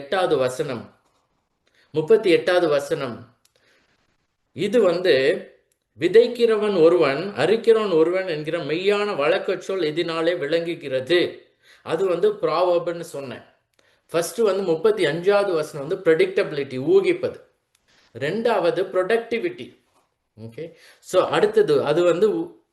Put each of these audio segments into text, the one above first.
எட்டாவது வசனம். முப்பத்தி எட்டாவது வசனம். இது வந்து விதைக்கிறவன் ஒருவன் அறுக்கிறவன் ஒருவன் என்கிற மெய்யான வழக்க சொல் இதனாலே விளங்குகிறது. அது வந்து ப்ராவர்ப்னு சொன்னேன். ஃபர்ஸ்ட் வந்து முப்பத்தி அஞ்சாவது வசனம் வந்து ப்ரெடிக்டபிலிட்டி ஊகிப்பது. ரெண்டாவது ப்ரொடக்டிவிட்டி ஓகே ஸோ அடுத்தது அது வந்து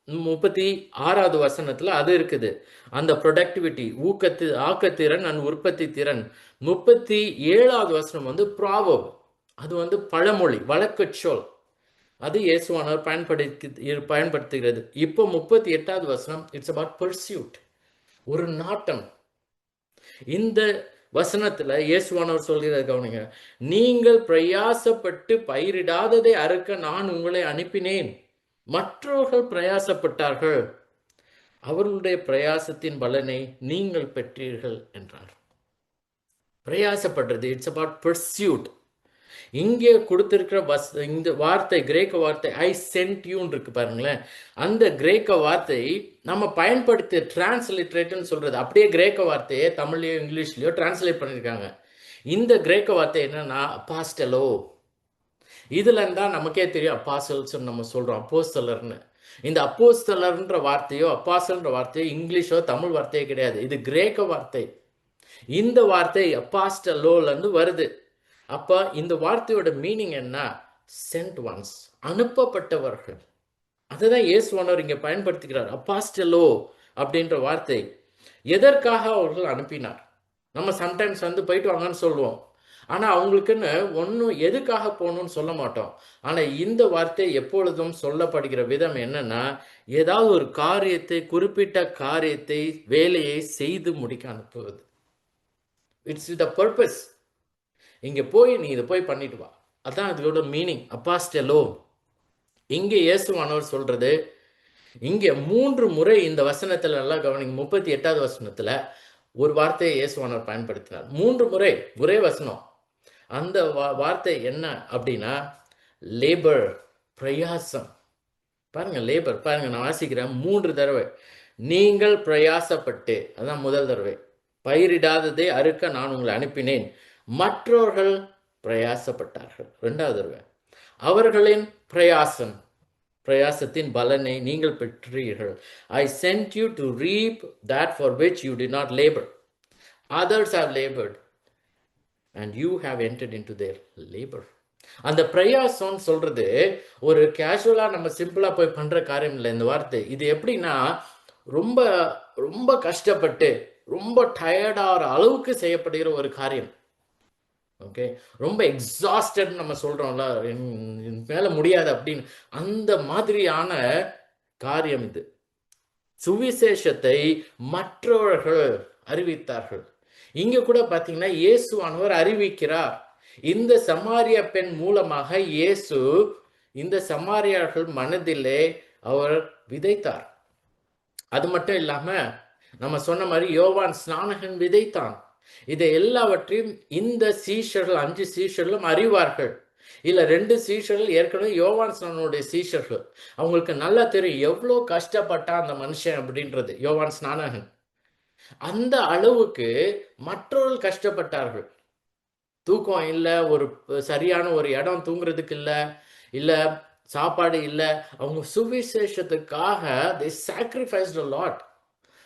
முப்பத்தி ஆறாவது வசனத்துல அது இருக்குது. அந்த ப்ரொடக்டிவிட்டி ஊக்கத்து ஆக்கத்திறன் அண்ட் உற்பத்தி திறன் முப்பத்தி ஏழாவது வசனம் வந்து ப்ராவர்ப் அது வந்து பழமொழி வழக்கு சொல் அது இயேசுவானவர் பயன்படுத்தி பயன்படுத்துகிறது. இப்போ முப்பத்தி எட்டாவது வசனம் இட்ஸ் அபவுட் பர்சியூட் ஒரு நாட்டம். இந்த வசனத்துல இயேசுவானவர் சொல்கிறத கவனிங்க. நீங்கள் பிரயாசப்பட்டு பயிரிடாததை அறுக்க நான் உங்களை அனுப்பினேன். மற்றவர்கள் பிரயாசப்பட்டார்கள். அவர்களுடைய பிரயாசத்தின் பலனை நீங்கள் பெற்றீர்கள் என்றார். பிரயாசப்படுறது இட்ஸ் அபவுட் பர்சியூட் இங்கே கொடுத்திருக்கிற வஸ் இந்த வார்த்தை கிரேக்க வார்த்தை ஐ சென்ட் யூன் இருக்கு பாருங்களேன். அந்த கிரேக்க வார்த்தை நம்ம பயன்படுத்த டிரான்ஸ்லிட்ரேட்னு சொல்றது அப்படியே கிரேக்க வார்த்தையை தமிழ்லையோ இங்கிலீஷ்லையோ டிரான்ஸ்லேட் பண்ணியிருக்காங்க. இந்த கிரேக்க வார்த்தை என்னன்னா பாஸ்டலோ இதுல இருந்தா நமக்கே தெரியும் அப்பாசல்ஸ் நம்ம சொல்றோம் அப்போஸ்தலர்னு இந்த அப்போஸ்தலர்ன்ற வார்த்தையோ அப்பாசல்ன்ற வார்த்தையோ இங்கிலீஷோ தமிழ் வார்த்தையோ கிடையாது. இது கிரேக்க வார்த்தை. இந்த வார்த்தை அப்பாஸ்டலோல இருந்து வருது. அப்ப இந்த வார்த்தையோட மீனிங் என்ன? சென்ட் ஒன்ஸ் அனுப்பப்பட்டவர்கள். அதுதான் இயேசுவானவர் இங்க பயன்படுத்துகிறார் அப்பாஸ்டலோ அப்படின்ற வார்த்தை. எதற்காக அவர்கள் அனுப்பினார்? நம்ம சம்டைம்ஸ் வந்து போயிட்டு வாங்கன்னு சொல்லுவோம். ஆனால் அவங்களுக்குன்னு ஒன்றும் எதுக்காக போகணும்னு சொல்ல மாட்டோம். ஆனால் இந்த வார்த்தை எப்பொழுதும் சொல்லப்படுகிற விதம் என்னன்னா ஏதாவது ஒரு காரியத்தை குறிப்பிட்ட காரியத்தை வேலையை செய்து முடிக்க அனுப்புவது. இட்ஸ் த பர்பஸ் இங்கே போய் நீ இதை போய் பண்ணிட்டு வா. அதான் அதோட மீனிங் அப்பாஸ்டலோ இங்கே இயேசுவானவர் சொல்றது இங்கே மூன்று முறை இந்த வசனத்தில் நல்லா கவனிங்க. முப்பத்தி எட்டாவது வசனத்தில் ஒரு வார்த்தையை இயேசுவானவர் பயன்படுத்தினார் மூன்று முறை ஒரே வசனம். அந்த வா- வார்த்தை என்ன அப்படின்னா லேபர் பிரயாசம். பாருங்க லேபர் பாருங்க நான் வாசிக்கிறேன் மூன்று தடவை. நீங்கள் பிரயாசப்பட்டு அதான் முதல் தடவை. பயிரிடாததை அறுக்க நான் உங்களை அனுப்பினேன். மற்றவர்கள் பிரயாசப்பட்டார்கள். ரெண்டாவது தடவை. அவர்களின் பிரயாசம் பிரயாசத்தின் பலனை நீங்கள் பெற்றீர்கள். I sent you to reap that for which you did not labour others are laboured and you have entered into their labour அந்த பிரயாசம் சொல்றது ஒரு கேஷுவலா நம்ம சிம்பிளா போய் பண்ற காரியம் இல்லை இந்த வார்த்தை. இது எப்படின்னா ரொம்ப ரொம்ப கஷ்டப்பட்டு ரொம்ப டயர்டாகிற அளவுக்கு செய்யப்படுகிற ஒரு காரியம். ஓகே ரொம்ப எக்ஸாஸ்டட் நம்ம சொல்றோம்ல. என்- மேல முடியாது அப்படின்னு. அந்த மாதிரியான காரியம் இது. சுவிசேஷத்தை மற்றவர்கள் அறிவித்தார்கள். இங்க கூட பாத்தீங்கன்னா இயேசுவானவர் அறிவிக்கிறார். இந்த சமாரிய பெண் மூலமாக இயேசு இந்த சமாரியார்கள் மனதிலே அவர் விதைத்தார். அது மட்டும் இல்லாம நம்ம சொன்ன மாதிரி யோவான் ஸ்நானகன் விதைத்தான். இதை எல்லாவற்றையும் இந்த சீஷர்கள் அஞ்சு சீஷர்களும் அறிவார்கள். இல்ல ரெண்டு சீஷர்கள் ஏற்கனவே யோவான் ஸ்நானனுடைய சீஷர்கள். அவங்களுக்கு நல்லா தெரியும் எவ்வளோ கஷ்டப்பட்டான் அந்த மனுஷன் அப்படின்றது யோவான் ஸ்நானகன். அந்த அளவுக்கு மற்றவர்கள் கஷ்டப்பட்டார்கள். தூக்கம் இல்லை ஒரு சரியான ஒரு இடம் தூங்குறதுக்கு இல்லை இல்லை சாப்பாடு இல்லை. அவங்க சுவிசேஷத்துக்காக தி sacrificed லாட்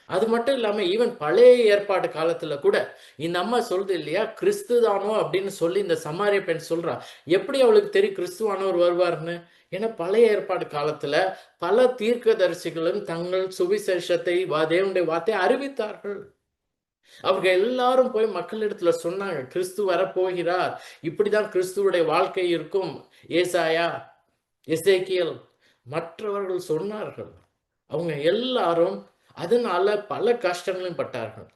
அது மட்டும் இல்லாமல் ஈவன் பழைய ஏற்பாடு காலத்தில் கூட இந்த அம்மா சொல்றது இல்லையா? கிறிஸ்து தானோ அப்படின்னு சொல்லி இந்த சமாரிய பெண் சொல்றா. எப்படி அவளுக்கு தெரியும் கிறிஸ்துவானவர் வருவார்னு? ஏன்னா பழைய ஏற்பாடு காலத்துல பல தீர்க்கதரிசிகளும் தங்கள் சுவிசேஷத்தை வா- தேவனுடைய வார்த்தை அறிவித்தார்கள். அவர்கள் எல்லாரும் போய் மக்களிடத்துல சொன்னாங்க கிறிஸ்து வரப்போகிறார். இப்படிதான் கிறிஸ்துவோடைய வாழ்க்கை இருக்கும். ஏசாயா எசேக்கியல் மற்றவர்கள் சொன்னார்கள். அவங்க எல்லாரும் அதனால பல கஷ்டங்களையும் பட்டார்கள்.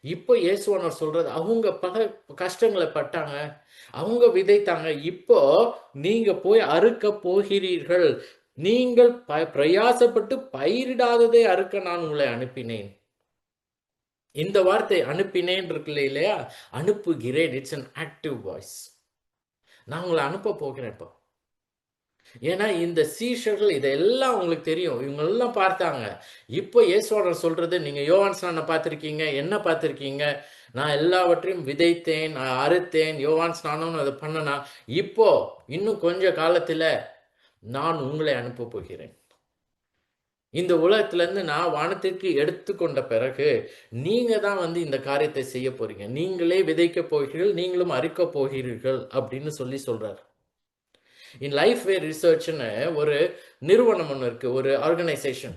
இப்போ இயேசுவானவர் சொல்றது அவங்க பக கஷ்டங்களை பட்டாங்க அவங்க விதைத்தாங்க. இப்போ நீங்க போய் அறுக்க போகிறீர்கள். நீங்கள் ப- பிரயாசப்பட்டு பயிரிடாததை அறுக்க நான் உங்களை அனுப்பினேன். இந்த வார்த்தை அனுப்பினேன் இருக்குல்ல இல்லையா? அனுப்புகிறேன். இட்ஸ் அன் ஆக்டிவ் வாய்ஸ் நான் உங்களை அனுப்ப போகிறேன் இப்போ. ஏன்னா இந்த சீஷர்கள் இதெல்லாம் உங்களுக்கு தெரியும். இவங்க எல்லாம் பார்த்தாங்க. இப்போ இயேசுவாளர் சொல்றது நீங்க யோகான்ஸ்நானை பார்த்துருக்கீங்க? என்ன பார்த்துருக்கீங்க? நான் எல்லாவற்றையும் விதைத்தேன் நான் அறுத்தேன் யோவான் ஸ்நானம்னு அதை பண்ணனா. இப்போ இன்னும் கொஞ்ச காலத்துல நான் உங்களை அனுப்ப போகிறேன். இந்த உலகத்துல இருந்து நான் வானத்திற்கு எடுத்துக்கொண்ட பிறகு நீங்க தான் வந்து இந்த காரியத்தை செய்ய போறீங்க. நீங்களே விதைக்க போகிறீர்கள் நீங்களும் அறுக்க போகிறீர்கள் அப்படின்னு சொல்லி சொல்றாரு. இன் லைஃப் வே ரிசர்ச்னு ஒரு நிறுவனம் ஒன்று இருக்குது ஒரு ஆர்கனைசேஷன்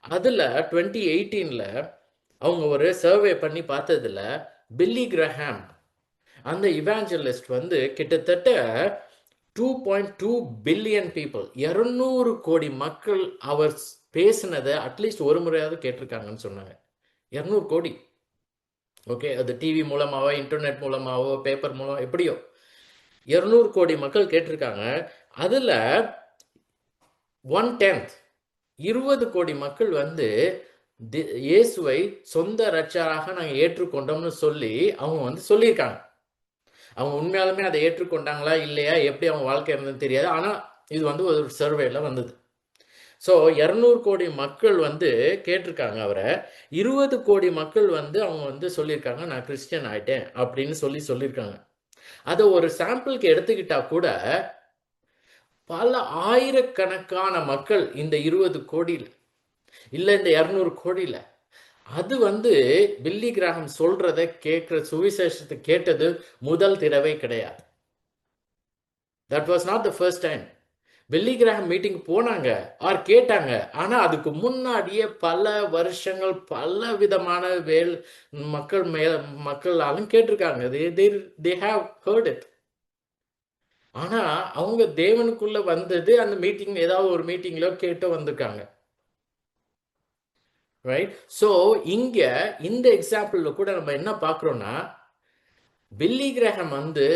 அதில் டுவெண்ட்டி எயிட்டீனில் அவங்க ஒரு சர்வே பண்ணி பார்த்ததுல பில்லி கிரஹாம் அந்த இவாஞ்சலிஸ்ட் வந்து கிட்டத்தட்ட two point two billion people இரநூறு கோடி மக்கள் அவர் பேசினதை அட்லீஸ்ட் ஒரு முறையாவது கேட்டிருக்காங்கன்னு சொன்னாங்க. இரநூறு கோடி. ஓகே அது டிவி மூலமாவோ இன்டர்நெட் மூலமாவோ பேப்பர் மூலம் எப்படியோ. இருநூறு கோடி மக்கள் கேட்டிருக்காங்க. அதில் ஒன் டென்த் இருபது கோடி மக்கள் வந்து தி- இயேசுவை சொந்த ரட்சராக நாங்கள் ஏற்றுக்கொண்டோம்னு சொல்லி அவங்க வந்து சொல்லியிருக்காங்க. அவங்க உண்மையாலுமே அதை ஏற்றுக்கொண்டாங்களா இல்லையா? எப்படி அவங்க வாழ்க்கை இருந்ததுன்னு தெரியாது. ஆனால் இது வந்து ஒரு சர்வேல வந்தது. ஸோ இரநூறு கோடி மக்கள் வந்து கேட்டிருக்காங்க அவரை. இருபது கோடி மக்கள் வந்து அவங்க வந்து சொல்லியிருக்காங்க நான் கிறிஸ்டியன் ஆயிட்டேன் அப்படின்னு சொல்லி சொல்லியிருக்காங்க. அதை ஒரு சாம்பிளுக்கு எடுத்துக்கிட்டா கூட பல ஆயிரக்கணக்கான மக்கள் இந்த இருபது கோடியில் இல்லை இந்த இரநூறு கோடியில் அது வந்து பில்லி கிராகம் சொல்றத கேட்கிற சுவிசேஷத்தை கேட்டது முதல் தடவை கிடையாது. That was not the first time வெள்ளி கிரகம் மீட்டிங் போனாங்க ஆர் கேட்டாங்க. ஆனா அதுக்கு முன்னாடியே பல வருஷங்கள் பல விதமான வேல் மக்கள் மேல மக்களாலும் கேட்டிருக்காங்க. They they they have heard it ஆனா அவங்க தேவனுக்குள்ள வந்தது அந்த மீட்டிங் ஏதாவது ஒரு மீட்டிங்ல கேட்டு வந்திருக்காங்க. ரைட் ஸோ இங்க இந்த எக்ஸாம்பிள்ல கூட நம்ம என்ன பார்க்குறோம்னா வெள்ளி கிரகம் வந்து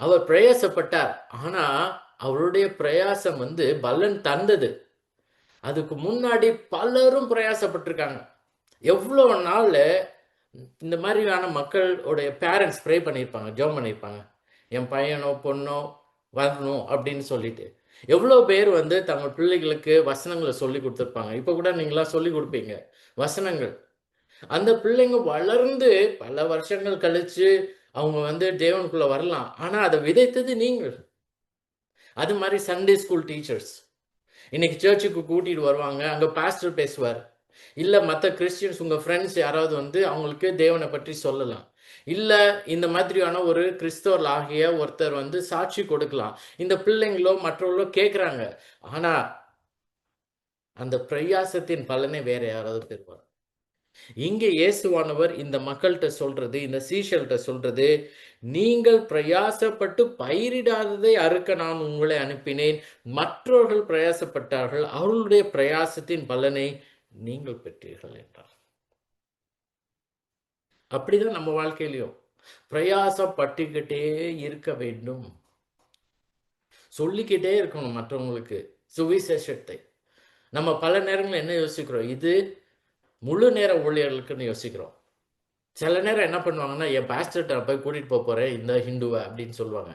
அவர் பிரயாசப்பட்டார். ஆனா அவருடைய பிரயாசம் வந்து பலன் தந்தது. அதுக்கு முன்னாடி பலரும் பிரயாசப்பட்டிருக்காங்க. எவ்வளோ நாள் இந்த மாதிரியான மக்களுடைய பேரண்ட்ஸ் ப்ரே பண்ணியிருப்பாங்க ஜெபம் பண்ணியிருப்பாங்க. என் பையனோ பொண்ணோ வரணும் அப்படின்னு சொல்லிட்டு. எவ்வளோ பேர் வந்து தங்கள் பிள்ளைகளுக்கு வசனங்களை சொல்லி கொடுத்துருப்பாங்க. இப்போ கூட நீங்களாம் சொல்லி கொடுப்பீங்க. வசனங்கள். அந்த பிள்ளைங்க வளர்ந்து பல வருஷங்கள் கழிச்சு அவங்க வந்து தேவனுக்குள்ள வரலாம். ஆனால் அதை விதைத்தது நீங்கள். அது மாதிரி சண்டே ஸ்கூல் டீச்சர்ஸ் இன்னைக்கு சர்ச்சுக்கு கூட்டிட்டு வருவாங்க அங்க பாஸ்டர் பேசுவார். இல்ல மற்ற கிறிஸ்டியன்ஸ் உங்க ஃப்ரெண்ட்ஸ் யாராவது வந்து அவங்களுக்கு தேவனை பற்றி சொல்லலாம். இல்ல இந்த மாதிரியான ஒரு கிறிஸ்தவர் ஆகிய ஒருத்தர் வந்து சாட்சி கொடுக்கலாம். இந்த பிள்ளைங்களோ மற்றவர்களோ கேட்குறாங்க ஆனா அந்த பிரயாசத்தின் பலனை வேற யாராவது பெறுவார். இங்கே இயேசுவானவர் இந்த மக்கள்கிட்ட சொல்றது இந்த சீஷல்கிட்ட சொல்றது நீங்கள் பிரயாசப்பட்டு பயிரிடாததை அறுக்க நான் உங்களை அனுப்பினேன். மற்றவர்கள் பிரயாசப்பட்டார்கள் அவர்களுடைய பிரயாசத்தின் பலனை நீங்கள் பெற்றீர்கள் என்றார். அப்படிதான் நம்ம வாழ்க்கையிலையும் பிரயாசப்பட்டுக்கிட்டே இருக்க வேண்டும். சொல்லிக்கிட்டே இருக்கணும் மற்றவங்களுக்கு சுவிசேஷத்தை. நம்ம பல நேரங்களில் என்ன யோசிக்கிறோம்? இது முழு நேர ஊழியர்களுக்குன்னு யோசிக்கிறோம். சில நேரம் என்ன பண்ணுவாங்கன்னா என் பாஸ்டர்கிட்ட போய் கூட்டிட்டு போக போறேன் இந்த ஹிந்துவை அப்படின்னு சொல்லுவாங்க.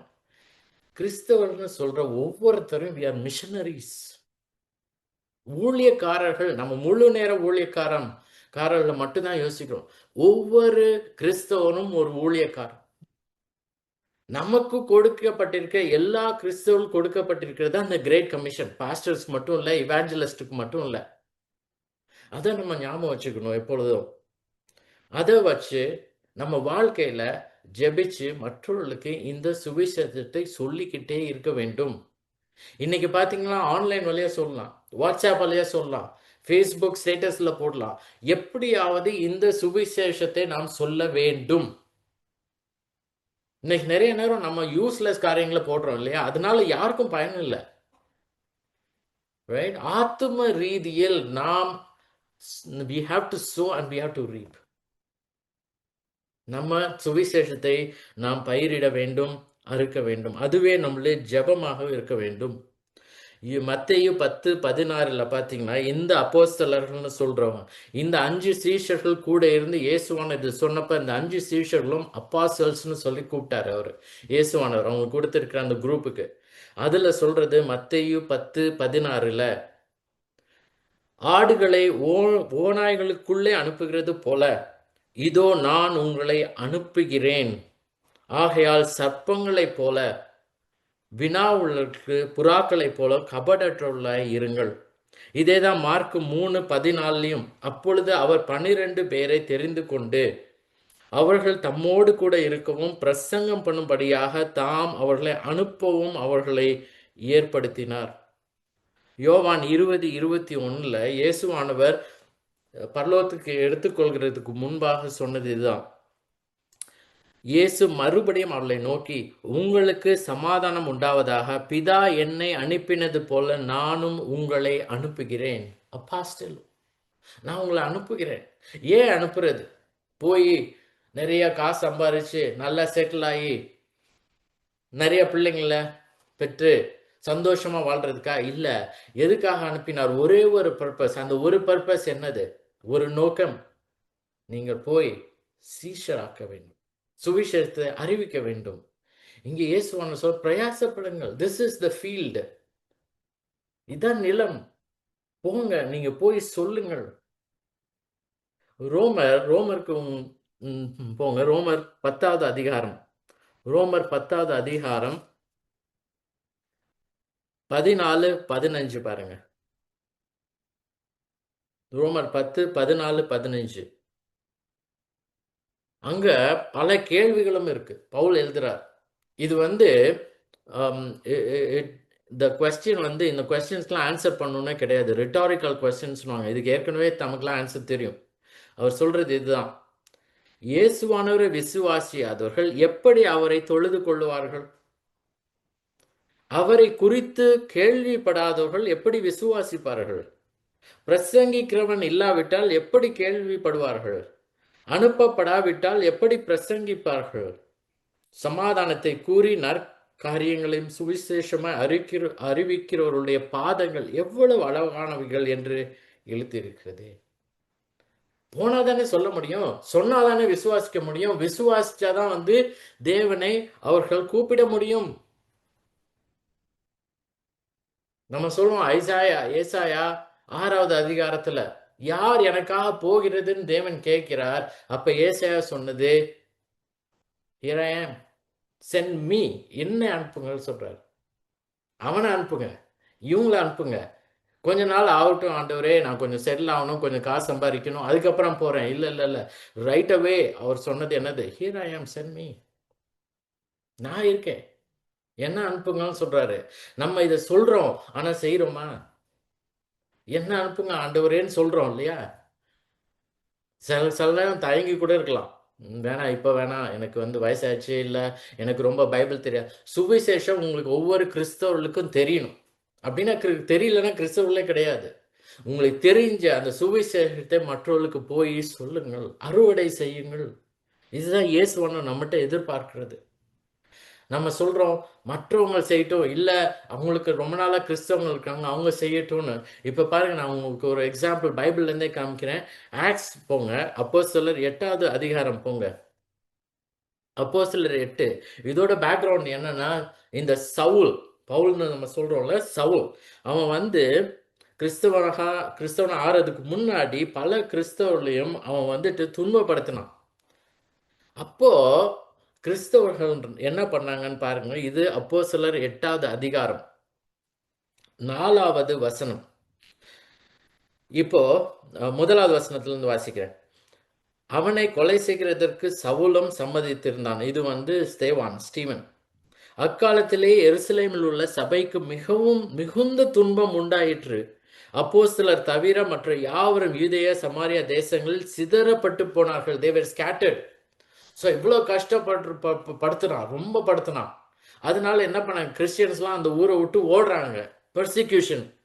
கிறிஸ்தவர்னு சொல்ற ஒவ்வொருத்தரும் வி ஆர் மிஷனரிஸ் ஊழியக்காரர்கள் நம்ம முழு நேர ஊழியக்காரம் காரர்களை மட்டும்தான் யோசிக்கிறோம். ஒவ்வொரு கிறிஸ்தவனும் ஒரு ஊழியக்காரன். நமக்கு கொடுக்கப்பட்டிருக்க எல்லா கிறிஸ்தவர்களும் கொடுக்கப்பட்டிருக்கிறது அந்த கிரேட் கமிஷன் பாஸ்டர்ஸ் மட்டும் இல்லை இவாஞ்சலிஸ்டுக்கு மட்டும் இல்லை. அதை நம்ம ஞாபகம் வச்சுக்கணும் எப்பொழுதும். அதை வச்சு நம்ம வாழ்க்கையில ஜெபிச்சு மற்றவர்களுக்கு இந்த சுவிசேஷத்தை சொல்லிக்கிட்டே இருக்க வேண்டும். இன்னைக்கு பாத்தீங்கன்னா ஆன்லைன் வழியா சொல்லலாம் வாட்ஸ்அப் வழியா சொல்லலாம் ஃபேஸ்புக் ஸ்டேட்டஸ்ல போடலாம். எப்படியாவது இந்த சுவிசேஷத்தை நாம் சொல்ல வேண்டும். இன்னைக்கு நிறைய நேரம் நம்ம யூஸ்லெஸ் காரியங்களை போடுறோம் இல்லையா? அதனால யாருக்கும் பயன் இல்லை. ரைட் ஆத்தும ரீதியில் நாம் we have to sow and we have to reap. நம்ம சுவிசேஷத்தை நாம் பயிரிட வேண்டும் அறுக்க வேண்டும். அதுவே நம்மளே ஜபமாக இருக்க வேண்டும். மத்தையும் பத்து பதினாறுல பார்த்தீங்கன்னா இந்த அப்போஸ்தலர்கள்னு சொல்றவங்க இந்த அஞ்சு சீஷர்கள் கூட இருந்து இயேசுவான இது சொன்னப்ப இந்த அஞ்சு சீஷர்களும் அப்பாசல்ஸ்னு சொல்லி கூப்பிட்டாரு அவர். இயேசுவானவர் அவங்க கொடுத்திருக்கிற அந்த குரூப்புக்கு. அதுல சொல்றது மத்தையும் பத்து பதினாறுல ஆடுகளை ஓ ஓநாய்களுக்குள்ளே அனுப்புகிறது போல இதோ நான் உங்களை அனுப்புகிறேன். ஆகையால் சர்ப்பங்களைப் போல வினாவுள்ளற்கு புறாக்களைப் போல கபடற்றுள்ள இருங்கள். இதேதான் மார்க் மூணு பதினாலையும் அப்பொழுது அவர் பன்னிரண்டு பேரை தெரிந்து கொண்டு அவர்கள் தம்மோடு கூட இருக்கவும் பிரசங்கம் பண்ணும்படியாக தாம் அவர்களை அனுப்பவும் அவர்களை ஏற்படுத்தினார். யோவான் இருபது இருபத்தி ஒன்றில் இயேசுவானவர் பரலோகத்துக்கு எடுத்துக்கொள்கிறதுக்கு முன்பாக சொன்னது இதுதான். இயேசு மறுபடியும் அவளை நோக்கி உங்களுக்கு சமாதானம் உண்டாவதாக பிதா என்னை அனுப்பினது போல நானும் உங்களை அனுப்புகிறேன். அப்பாஸ்டல் நான் உங்களை அனுப்புகிறேன். ஏன் அனுப்புறது? போய் நிறைய காசு சம்பாரிச்சு நல்லா செட்டில் ஆகி நிறைய பிள்ளைங்கள பெற்று சந்தோஷமா வாழ்றதுக்கா? இல்ல. எதுக்காக அனுப்பினார்? ஒரே ஒரு பர்பஸ் அந்த ஒரு பர்பஸ் என்னது? ஒரு நோக்கம். நீங்கள் போய் சீஷராக்க வேண்டும். சுவிசேஷத்தை அறிவிக்க வேண்டும். இங்கே இயேசுவான சொல் பிரயாசப்படுங்கள். திஸ் இஸ் த ஃபீல்டு இதான் நிலம். போங்க. நீங்க போய் சொல்லுங்கள். ரோமர் ரோமருக்கு போங்க. ரோமர் பத்தாவது அதிகாரம். ரோமர் பத்தாவது அதிகாரம் பதினாலு பதினஞ்சு பாருங்க. ரோமர் பத்து பதினாலு பதினஞ்சு. அங்க பல கேள்விகளும் இருக்கு. பவுல் எழுதுறார். இது வந்து இந்த கொஸ்டின் வந்து இந்த கொஸ்டின்ஸ்லாம் ஆன்சர் பண்ணணும்னே கிடையாது. ரிட்டாரிக்கல் கொஸ்டின்ஸ்னுவாங்க இதுக்கு ஏற்கனவே தமக்குலாம் ஆன்சர் தெரியும். அவர் சொல்றது இதுதான். இயேசுவானவரை விசுவாசியாதவர்கள் எப்படி அவரை தொழுது கொள்ளுவார்கள்? அவரை குறித்து கேள்விப்படாதவர்கள் எப்படி விசுவாசிப்பார்கள்? பிரசங்கிக்கிறவன் இல்லாவிட்டால் எப்படி கேள்விப்படுவார்கள்? அனுப்பப்படாவிட்டால் எப்படி பிரசங்கிப்பார்கள்? சமாதானத்தை கூறி நற்காரியங்களையும் சுவிசேஷமாய் அறிக்கிற அறிவிக்கிறவருடைய பாதங்கள் எவ்வளவு அழகானவைகள் என்று எழுத்திருக்கிறது போனாதானே சொல்ல முடியும்? சொன்னாதானே விசுவாசிக்க முடியும்? விசுவாசிச்சாதான் வந்து தேவனை அவர்கள் கூப்பிட முடியும். நம்ம சொல்லுவோம் ஐசாயா ஏசாயா ஆறாவது அதிகாரத்துல யார் எனக்காக போகிறதுன்னு தேவன் கேட்கிறார். அப்ப ஏசாயா சொன்னது here I என்ன அனுப்புங்கன்னு சொல்றாரு. அவனை அனுப்புங்க. இவங்கள அனுப்புங்க. கொஞ்ச நாள் ஆகட்டும் ஆண்டவரே நான் கொஞ்சம் செட்டில் ஆகணும் கொஞ்சம் காசு சம்பாதிக்கணும் அதுக்கப்புறம் போறேன். இல்லை இல்லை இல்லை. ரைட் அவே அவர் சொன்னது என்னது? ஹீராயாம் ஐ ஆம் மீ நான் இருக்கேன். என்ன அனுப்புங்கன்னு சொல்றாரு. நம்ம இதை சொல்றோம் ஆனா செய்யறோமா என்ன அனுப்புங்க ஆண்டவரேன்னு சொல்றோம் இல்லையா? சில சில நேரம் தயங்கி கூட இருக்கலாம். ம், வேணாம் இப்போ வேணாம் எனக்கு வந்து வயசாச்சு இல்லை எனக்கு ரொம்ப பைபிள் தெரியாது சுவிசேஷம் உங்களுக்கு ஒவ்வொரு கிறிஸ்தவர்களுக்கும் தெரியணும். அப்படின்னா கிரி- தெரியலன்னா கிறிஸ்தவர்களே கிடையாது. உங்களுக்கு தெரிஞ்ச அந்த சுவிசேஷத்தை மற்றவர்களுக்கு போய் சொல்லுங்கள் அறுவடை செய்யுங்கள். இதுதான் இயேசுவனம் நம்மகிட்ட எதிர்பார்க்கிறது. நம்ம சொல்றோம் மற்றவங்க செய்யட்டும் இல்லை அவங்களுக்கு ரொம்ப நாளாக கிறிஸ்தவங்க இருக்காங்க அவங்க செய்யட்டும்னு. இப்போ பாருங்க நான் உங்களுக்கு ஒரு எக்ஸாம்பிள் பைபிள்லேருந்தே காமிக்கிறேன். ஆக்ஸ் போங்க அப்போ சிலர் எட்டாவது அதிகாரம் போங்க. அப்போ சிலர் எட்டு. இதோட பேக்ரவுண்ட் என்னன்னா இந்த சவுல் பவுல்னு நம்ம சொல்றோம்ல சவுல். அவன் வந்து கிறிஸ்தவனாக கிறிஸ்தவனை ஆறதுக்கு முன்னாடி பல கிறிஸ்தவர்களையும் அவன் வந்துட்டு துன்பப்படுத்தினான். அப்போ கிறிஸ்தவர்கள் என்ன பண்ணாங்கன்னு பாருங்க இது அப்போ சிலர் எட்டாவது அதிகாரம். நாலாவது வசனம். இப்போ முதலாவது வசனத்திலிருந்து வாசிக்கிறேன். அவனை கொலை செய்கிறதற்கு சவுலம் சம்மதித்திருந்தான். இது வந்து ஸ்தேவான் ஸ்டீவன். அக்காலத்திலே எருசலேமில் உள்ள சபைக்கு மிகவும் மிகுந்த துன்பம் உண்டாயிற்று. அப்போ சிலர் தவிர மற்ற யாவரும் யூதேய சமாரியா தேசங்களில் சிதறப்பட்டு போனார்கள். தேவர் ஸ்கேட்டர்ட் ஸோ இவ்வளோ கஷ்டப்பட்டு ப- படுத்துனான் ரொம்ப படுத்துனான். அதனால என்ன பண்ணாங்க? கிறிஸ்டியன்ஸ்லாம் அந்த ஊரை விட்டு ஓடுறாங்க பெர்சிக்யூஷன்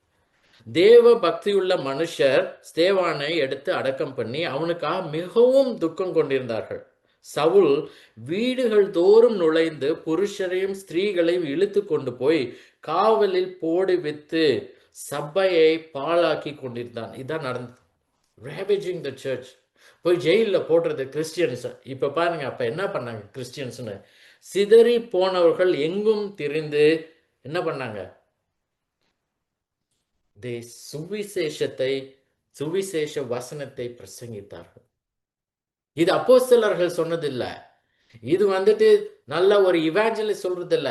தேவ பக்தியுள்ள மனுஷர் ஸ்தேவானை எடுத்து அடக்கம் பண்ணி அவனுக்காக மிகவும் துக்கம் கொண்டிருந்தார்கள். சவுல் வீடுகள் தோறும் நுழைந்து புருஷரையும் ஸ்திரீகளையும் இழுத்து கொண்டு போய் காவலில் போடு வித்து சபையை பாழாக்கி கொண்டிருந்தான். இதுதான் நடந்தது. ரேவேஜிங் த சர்ச் போய் ஜெயிலில் போடுறது கிறிஸ்டியன்ஸ் இப்போ பாருங்க அப்போ என்ன பண்ணாங்க கிறிஸ்டியன்ஸ்னு? சிதறி போனவர்கள் எங்கும் திரிந்து என்ன பண்ணாங்க? தே சுவிசேஷத்தை சுவிசேஷ வசனத்தை பிரசங்கித்தார்கள். இது அப்போ சிலர்கள் சொன்னதில்லை. இது வந்துட்டு நல்ல ஒரு இவாஞ்சலிஸ்ட் சொல்றது இல்ல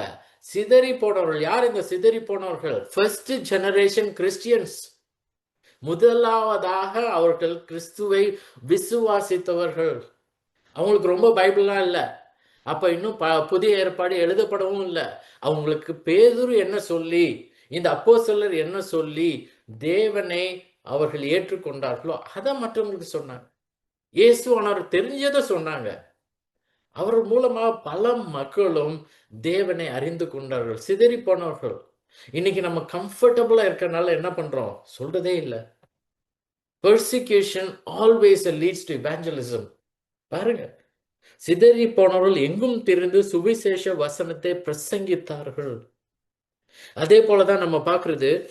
சிதறி போனவர்கள் யார் இந்த சிதறி போனவர்கள்? ஃபர்ஸ்ட் ஜெனரேஷன் கிறிஸ்டியன்ஸ் முதலாவதாக அவர்கள் கிறிஸ்துவை விசுவாசித்தவர்கள். அவங்களுக்கு ரொம்ப பைபிள்லாம் இல்லை. அப்ப இன்னும் ப புதிய ஏற்பாடு எழுதப்படவும் இல்லை. அவங்களுக்கு பேதுரு என்ன சொல்லி இந்த அப்போஸ்தலர் என்ன சொல்லி தேவனை அவர்கள் ஏற்றுக்கொண்டார்களோ அதை மற்றவங்களுக்கு சொன்னாங்க. இயேசுவானவர் தெரிஞ்சதை சொன்னாங்க. அவர் மூலமா பல மக்களும் தேவனை அறிந்து கொண்டார்கள் சிதறி போனவர்கள். இன்னைக்கு நம்ம கம்ஃபர்டபுளா இருக்கறனால என்ன பண்றோம்? சொல்றதே இல்லை. Persecution always leads to evangelism பாருங்க. சிதறி போனவர்கள் எங்கும் திரிந்து சுவிசேஷ வசனத்தை பிரசங்கித்தார்கள். அதே போலதான் நம்ம பார்க்கறது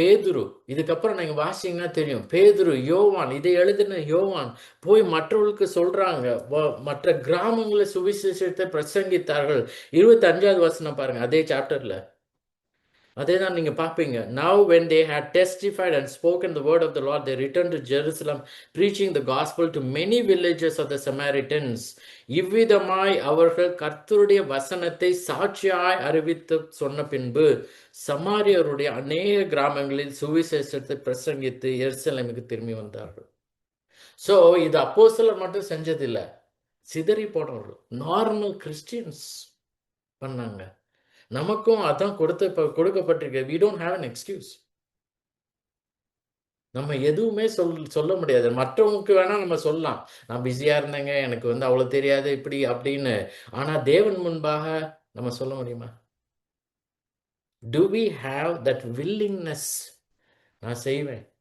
பேதுரு. இதுக்கப்புறம் நீங்க வாசிங்கன்னா தெரியும். பேதுரு யோவான் இதை எழுதின யோவான் போய் மற்றவர்களுக்கு சொல்றாங்க. வ- மற்ற கிராமங்களில் சுவிசேஷத்தை பிரசங்கித்தார்கள். இருபத்தி அஞ்சாவது வசனம் பாருங்க அதே சாப்டர்ல அதே தான் நீங்கள் பார்ப்பீங்க. Now when they had testified and spoken the word of the Lord they return to Jerusalem preaching the gospel to many villages of the Samaritans இவ்விதமாய் அவர்கள் கர்த்தருடைய வசனத்தை சாட்சியாய் அறிவித்து சொன்ன பின்பு சமாரியருடைய அநேக கிராமங்களில் சுவிசேஷத்தை பிரசங்கித்து எருசலேமுக்கு திரும்பி வந்தார்கள். ஸோ இது அப்போஸ்தலர் மட்டும் செஞ்சதில்லை. சிதறி போனவர்கள் நார்மல் கிறிஸ்டியன்ஸ் பண்ணாங்க. நமக்கும் அதான் கொடுத்த இப்ப கொடுக்கப்பட்டிருக்கு. We don't have an நம்ம எதுவுமே சொல் சொல்ல முடியாது. மற்றவங்களுக்கு வேணா நம்ம சொல்லலாம். நான் பிஸியா இருந்தேங்க எனக்கு வந்து அவ்வளோ தெரியாது இப்படி அப்படின்னு. ஆனா தேவன் முன்பாக நம்ம சொல்ல முடியுமா? Do we have that willingness நான் செய்வேன்.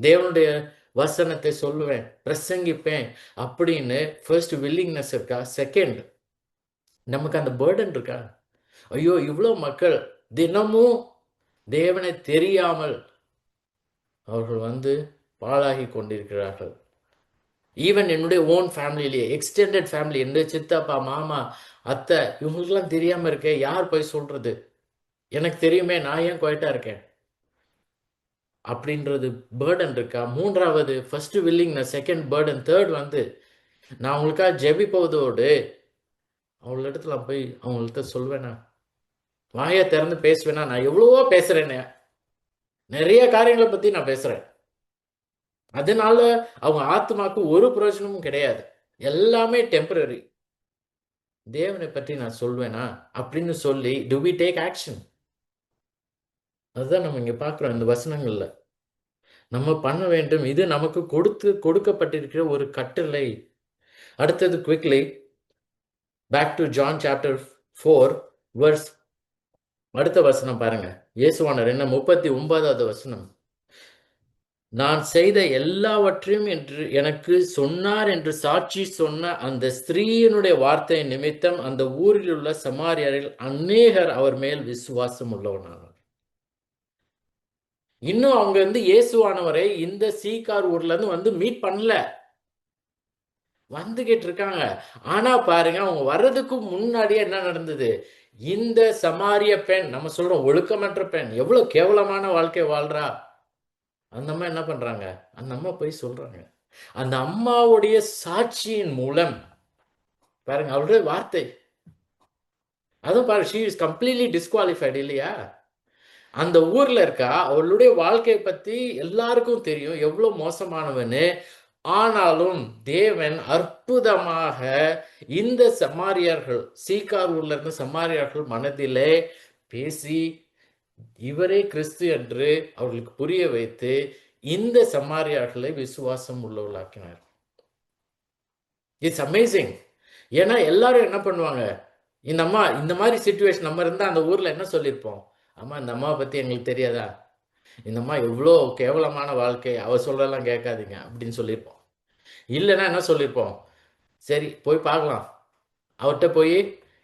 தேவனுடைய வசனத்தை சொல்லுவேன் பிரசங்கிப்பேன் அப்படின்னு ஃபர்ஸ்ட் வில்லிங்னஸ் இருக்கா? செகண்ட் நமக்கு அந்த பேர்டன் இருக்கா? ஐயோ இவ்வளோ மக்கள் தினமும் தேவனை தெரியாமல் அவர்கள் வந்து பாழாகி கொண்டிருக்கிறார்கள். ஈவன் என்னுடைய ஓன் ஃபேமிலியிலேயே எக்ஸ்டெண்டட் ஃபேமிலி என்னுடைய சித்தப்பா மாமா அத்தை இவங்களுக்கெல்லாம் தெரியாமல் இருக்கே யார் போய் சொல்கிறது எனக்கு தெரியுமே நான் ஏன் குவைட்டாக இருக்கேன்? அப்படின்றது பேர்டன் இருக்கா? மூன்றாவது first willingness second burden third வந்து நான் அவங்களுக்காக ஜெபிப்பதோடு அவங்கள இடத்துல போய் அவங்கள்ட்ட சொல்வேனா? வாயை திறந்து பேசுவேனா? நான் எவ்வளவோ பேசுறேன்னு. நிறைய காரியங்களை பத்தி நான் பேசுறேன். அதனால அவங்க ஆத்மாக்கு ஒரு பிரயோஜனமும் கிடையாது. எல்லாமே டெம்பரரி தேவனை பற்றி நான் சொல்வேனா? அப்படின்னு சொல்லி டு வி டேக் ஆக்ஷன் அதுதான் நம்ம இங்க பாக்குறோம் இந்த வசனங்கள்ல. நம்ம பண்ண வேண்டும். இது நமக்கு கொடுத்து கொடுக்கப்பட்டிருக்கிற ஒரு கட்டளை. அடுத்தது quickly back to John chapter four verse அடுத்த வசனம் பாருங்க. இயேசுவானர் என்ன? முப்பத்தி ஒன்பதாவது வசனம். நான் செய்த எல்லாவற்றையும் என்று எனக்கு சொன்னார் என்று சாட்சி சொன்ன அந்த ஸ்திரீயினுடைய வார்த்தை நிமித்தம் அந்த ஊரில் உள்ள சமாரியரில் அநேகர் அவர் மேல் விசுவாசம் உள்ளவனானார். இன்னும் அவங்க வந்து இயேசுவானவரை இந்த சீக்கார் ஊர்ல இருந்து வந்து மீட் பண்ணல. வந்துகிட்டு இருக்காங்க ஆனா பாருங்க அவங்க வர்றதுக்கு முன்னாடியே என்ன நடந்தது? இந்த சமாரிய பெண் நம்ம சொல்றோம் ஒழுக்கமற்ற பெண் எவ்வளவு கேவலமான வாழ்க்கை வாழ்றா? அந்த அம்மா என்ன பண்றாங்க? அந்த அம்மா போய் சொல்றாங்க. அந்த அம்மாவுடைய சாட்சியின் மூலம் பாருங்க அவருடைய வார்த்தை. அதுவும் பாரு ஷீ இஸ் கம்ப்ளீட்லி டிஸ்குவாலிஃபைடு இல்லையா? அந்த ஊர்ல இருக்கா அவளுடைய வாழ்க்கையை பத்தி எல்லாருக்கும் தெரியும் எவ்வளவு மோசமானவன்னு ஆனாலும் தேவன் அற்புதமாக இந்த சமாரியார்கள் சீக்கார் உள்ள இருந்த சமாரியார்கள் மனதிலே பேசி இவரே கிறிஸ்து என்று அவர்களுக்கு புரிய வைத்து இந்த சமாரியார்களை விசுவாசம் உள்ளவர்களாக்கினார். இட்ஸ் அமேசிங் ஏன்னா எல்லாரும் என்ன பண்ணுவாங்க? இந்த அம்மா இந்த மாதிரி சுச்சுவேஷன் நம்ம இருந்தால் அந்த ஊர்ல என்ன சொல்லியிருப்போம்? அம்மா இந்த அம்மாவை பத்தி எங்களுக்கு தெரியாதா? இந்தம்மா எவ்வளோ கேவலமான வாழ்க்கை. அவ சொல்றதெல்லாம் கேட்காதீங்க அப்படின்னு சொல்லியிருப்போம். இல்லைன்னா என்ன சொல்லியிருப்போம்? சரி போய் பார்க்கலாம். அவர்கிட்ட போய்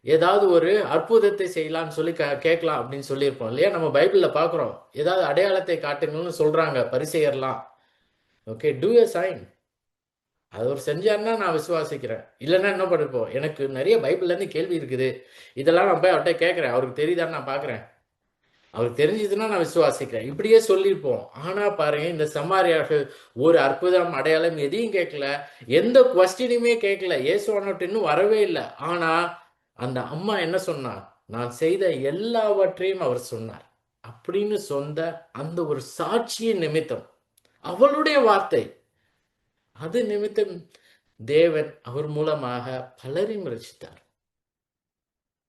ஏதாவது ஒரு அற்புதத்தை செய்யலாம்னு சொல்லி க கேட்கலாம் அப்படின்னு சொல்லியிருப்போம் இல்லையா? நம்ம பைபிளில் பார்க்குறோம். ஏதாவது அடையாளத்தை காட்டுங்கள்னு சொல்கிறாங்க பரிசெயர்லாம். ஓகே டூ எ சைன் அவர் செஞ்சாருன்னா நான் விசுவாசிக்கிறேன். இல்லைன்னா என்ன பண்ணிருப்போம் எனக்கு நிறைய பைபிள்லேருந்து கேள்வி இருக்குது. இதெல்லாம் நான் போய் அவர்கிட்ட கேட்குறேன். அவருக்கு தெரியுதான்னு நான் பார்க்குறேன். அவர் தெரிஞ்சதுன்னா நான் விசுவாசிக்கிறேன். இப்படியே சொல்லியிருப்போம். ஆனால் பாருங்க இந்த சமாரியார்கள் ஒரு அற்புதம் அடையாளம் எதையும் கேட்கல. எந்த கொஸ்டினுமே கேட்கல. இயேசுவானவர்கிட்ட இன்னும் வரவே இல்லை. ஆனால் அந்த அம்மா என்ன சொன்னார் நான் செய்த எல்லாவற்றையும் அவர் சொன்னார். அப்படின்னு சொந்த அந்த ஒரு சாட்சியின் நிமித்தம் அவளுடைய வார்த்தை. அது நிமித்தம் தேவன் அவர் மூலமாக பலரையும் ரசித்தார்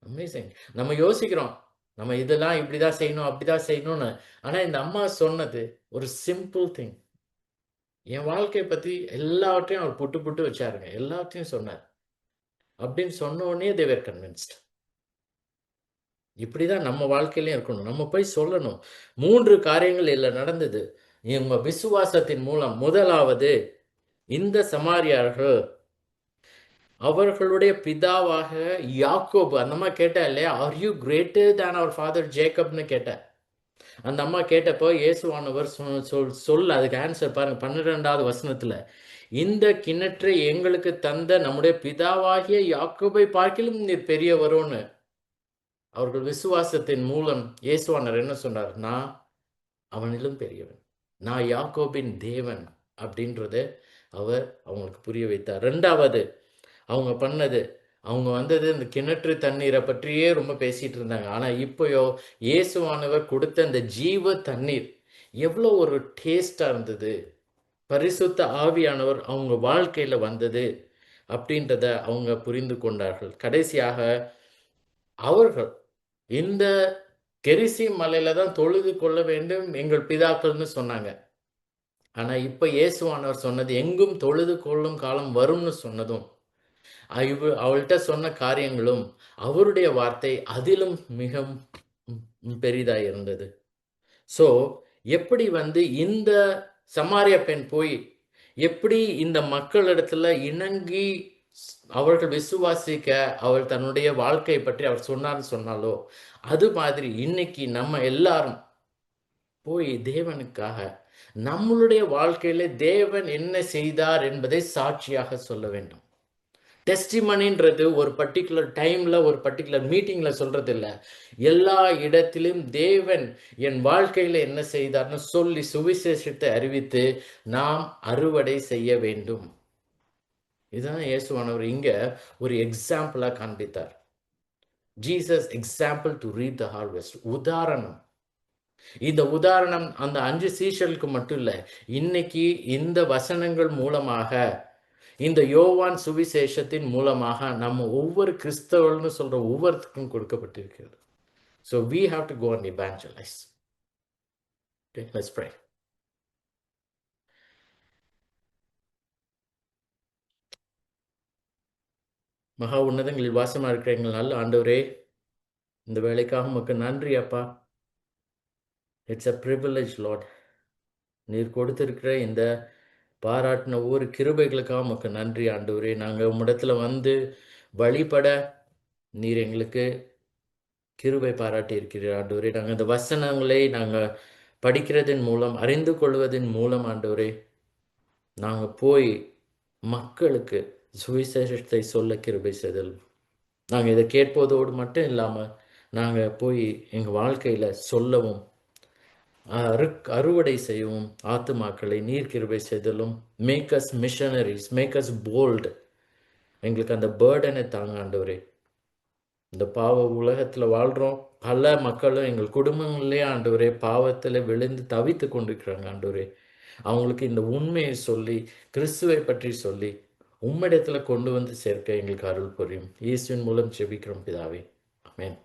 அமேசிங் நம்ம யோசிக்கிறோம் நம்ம இதெல்லாம் இப்படிதான் செய்யணும் அப்படிதான் செய்யணும்னு. ஆனா இந்த அம்மா சொன்னது ஒரு சிம்பிள் திங் என் வாழ்க்கையை பத்தி எல்லாவற்றையும் அவர் புட்டு புட்டு வச்சாருங்க. எல்லாத்தையும் சொன்னார். அப்படின்னு சொன்ன உடனே தேவர் கன்வின்ஸ்ட் இப்படிதான் நம்ம வாழ்க்கையிலயும் இருக்கணும். நம்ம போய் சொல்லணும். மூன்று காரியங்கள் இல்லை நடந்தது. இவங்க விசுவாசத்தின் மூலம் முதலாவது இந்த சமாரியார்கள் அவர்களுடைய பிதாவாக யாக்கோபு அந்த அம்மா கேட்டா இல்லையா are you greater than our father ஜேக்கப்னு கேட்ட. அந்த அம்மா கேட்டப்போ இயேசுவானவர் சொல் சொல் சொல் அதுக்கு ஆன்சர் பாருங்க பன்னிரெண்டாவது வசனத்துல இந்த கிணற்றை எங்களுக்கு தந்த நம்முடைய பிதாவாகிய யாக்கோபை பார்க்கிலும் நீர் பெரியவரோன்னு. அவர்கள் விசுவாசத்தின் மூலம் இயேசுவானர் என்ன சொன்னார் நான் அவனிலும் பெரியவன் நான் யாக்கோபின் தேவன் அப்படின்றத அவர் அவங்களுக்கு புரிய வைத்தார். ரெண்டாவது அவங்க பண்ணது. அவங்க வந்தது இந்த கிணற்று தண்ணீரை பற்றியே ரொம்ப பேசிட்டு இருந்தாங்க. ஆனால் இப்போயோ இயேசுவானவர் கொடுத்த அந்த ஜீவ தண்ணீர் எவ்வளோ ஒரு டேஸ்டாக இருந்தது. பரிசுத்த ஆவியானவர் அவங்க வாழ்க்கையில் வந்தது அப்படின்றத அவங்க புரிந்து கொண்டார்கள். கடைசியாக அவர்கள் இந்த கெரிசி மலையில தான் தொழுது கொள்ள வேண்டும் எங்கள் பிதாக்கள்னு சொன்னாங்க. ஆனால் இப்போ இயேசுவானவர் சொன்னது எங்கும் தொழுது கொள்ளும் காலம் வரும்னு சொன்னதும் இவ அவள்கிட்ட சொன்ன காரியங்களும் அவருடைய வார்த்தை அதிலும் மிக பெரிதாக இருந்தது. ஸோ எப்படி வந்து இந்த சமாரிய பெண் போய் எப்படி இந்த மக்களிடத்துல இணங்கி அவர்கள் விசுவாசிக்க அவள் தன்னுடைய வாழ்க்கையை பற்றி அவர் சொன்னார்னு சொன்னாலோ அது மாதிரி இன்னைக்கு நம்ம எல்லாரும் போய் தேவனுக்காக நம்மளுடைய வாழ்க்கையில தேவன் என்ன செய்தார் என்பதை சாட்சியாக சொல்ல வேண்டும். டெஸ்டிமனின்றது ஒரு பர்டிகுலர் டைம்ல ஒரு பர்டிகுலர் மீட்டிங்ல சொல்றது இல்லை எல்லா இடத்திலும் தேவன் என் வாழ்க்கையில என்ன செய்தார்னு சொல்லி சுவிசேஷத்தை அறிவித்து நாம் அறுவடை செய்ய வேண்டும். இதுதான் இயேசுவானவர் இங்க ஒரு எக்ஸாம்பிளா காண்பித்தார். Jesus example to reap the harvest உதாரணம். இந்த உதாரணம் அந்த அஞ்சு சீஷலுக்கு மட்டும் இல்லை இன்னைக்கு இந்த வசனங்கள் மூலமாக இந்த யோவான் சுவிசேஷத்தின் மூலமாக நம்ம ஒவ்வொரு கிறிஸ்தவர்கள்னு சொல்ற ஒவ்வொருத்துக்கும் கொடுக்கப்பட்டிருக்கிறது. So we have to go and evangelise let's pray மகா உன்னதங்களில் வாசமா இருக்கிற எங்கள் நல்ல ஆண்டவரே இந்த வேலைக்காக உமக்கு நன்றி அப்பா. இட்ஸ் அ ப்ரிவிலேஜ் லாட் நீர் கொடுத்திருக்கிற இந்த பாராட்டின ஒவ்வொரு கிருபைகளுக்காக உமக்கு நன்றி ஆண்டவரே. நாங்கள் உம்மிடத்துல வந்து வழிபட நீர் எங்களுக்கு கிருபை பாராட்டி இருக்கிறீர் ஆண்டவரே. நாங்கள் இந்த வசனங்களை நாங்கள் படிக்கிறதன் மூலம் அறிந்து கொள்வதன் மூலம் ஆண்டவரே நாங்கள் போய் மக்களுக்கு சுவிசேஷத்தை சொல்ல கிருபை செய்தல். நாங்கள் இதை கேட்பதோடு மட்டும் இல்லாமல் நாங்கள் போய் எங்கள் வாழ்க்கையில் சொல்லவும் அறுக் அறுவடை செய்யவும் ஆத்துமாக்களை நீர் கிருபை செய்தலும் makes us missionaries makes us bold எங்களுக்கு அந்த பேர்டனை தாங்க ஆண்டவரே. இந்த பாவ உலகத்தில் வாழ்கிறோம் பல மக்களும் எங்கள் குடும்பங்களே ஆண்டவரே பாவத்தில் விழுந்து தவித்து கொண்டிருக்கிறாங்க ஆண்டவரே. அவங்களுக்கு இந்த உண்மையை சொல்லி கிறிஸ்துவை பற்றி சொல்லி உம்மிடத்தில் கொண்டு வந்து சேர்க்க எங்களுக்கு அருள் புரியும். இயேசுவின் மூலம் செபிக்கிறோம் பிதாவே. அமேன்